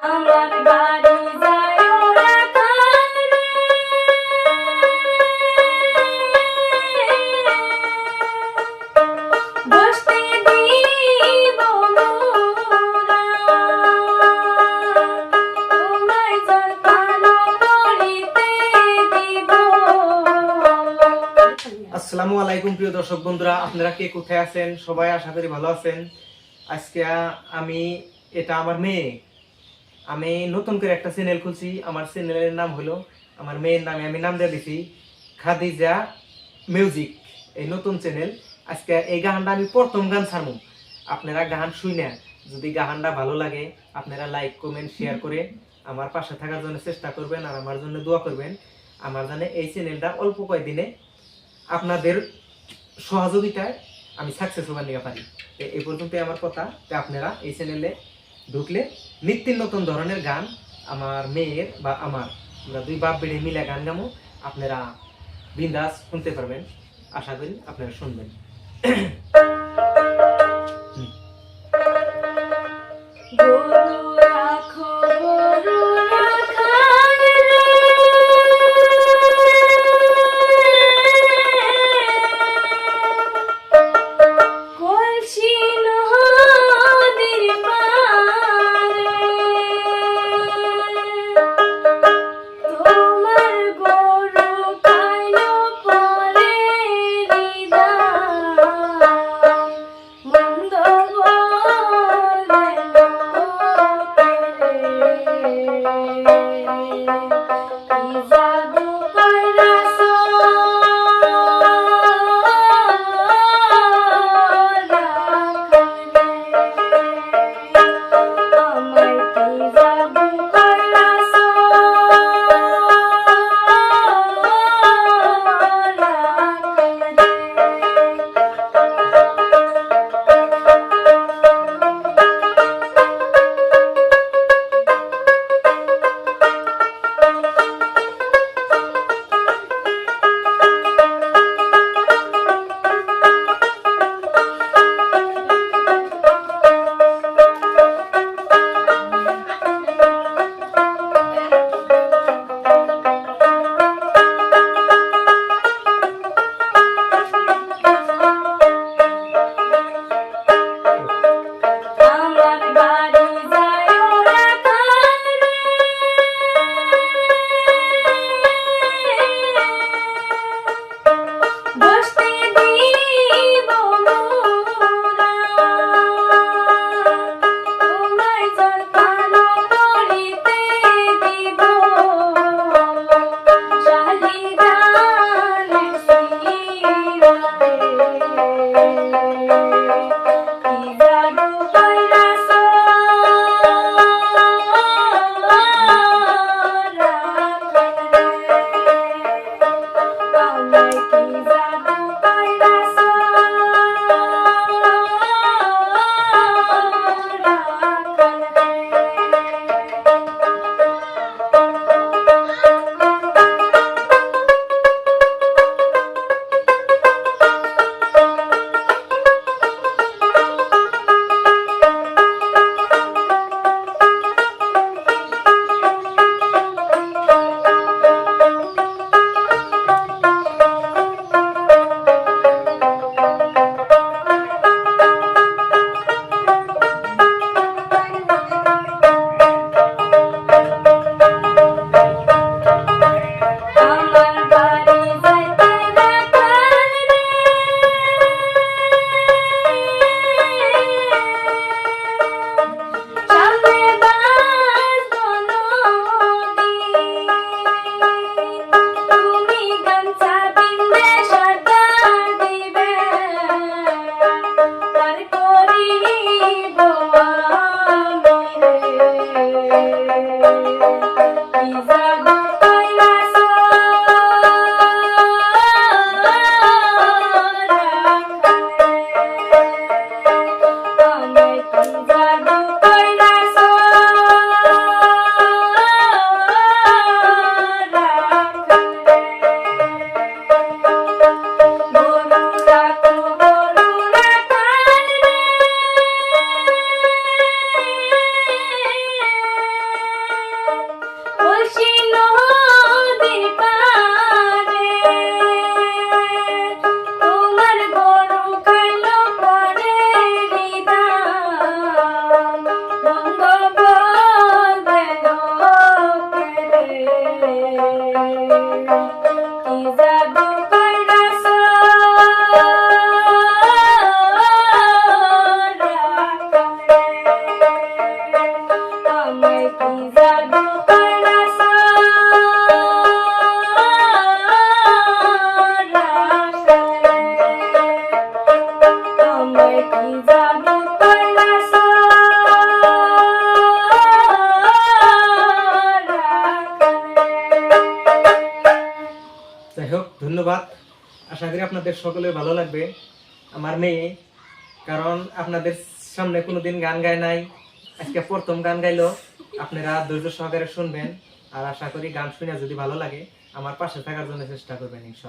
আসসালামু আলাইকুম, প্রিয় দর্শক বন্ধুরা, আপনারা কে কোথায় আছেন? সবাই আশা করি ভালো আছেন। আজকে আমি, এটা আমার মেয়ে আমি নতুন করে একটা চ্যানেল খুলছি। আমার চ্যানেলের নাম হলো, আমার মেয়ের নামে আমি নাম দিয়ে দিছি, খাদিজা মিউজিক এই নতুন চ্যানেল আজকে এই গানটা আমি প্রথম গান ছাড়বো। আপনারা গান শুই না যদি গানটা ভালো লাগে, আপনারা লাইক কমেন্ট শেয়ার করে আমার পাশে থাকার জন্য চেষ্টা করবেন আর আমার জন্য দোয়া করবেন। আমার জানে এই চ্যানেলটা অল্প কয়েকদিনে আপনাদের সহযোগিতায় আমি সাকসেস হবার নিয়ে পারি। এই পর্যন্তই আমার কথা। তো আপনারা এই চ্যানেলে ঢুকলে নিত্য নতুন ধরনের গান আমার মেয়ের বা আমার। আমরা দুই বাপ বেড়ে মিলে গান গামো। আপনারা বিন্দাস শুনতে পারবেন। আশা করি আপনারা শুনবেন। গরু ప్రభా ধন্যবাদ। আশা করি আপনাদের সকলে ভালো লাগবে, আমার মেয়ে, কারণ আপনাদের সামনে কোনোদিন গান গায় নাই। আজকে প্রথম গান গাইলো, আপনারা ধৈর্য সহকারে শুনবেন, আর আশা করি গান শুনে যদি ভালো লাগে, আমার পাশে থাকার জন্য চেষ্টা করবেন, ইনশাল্লাহ।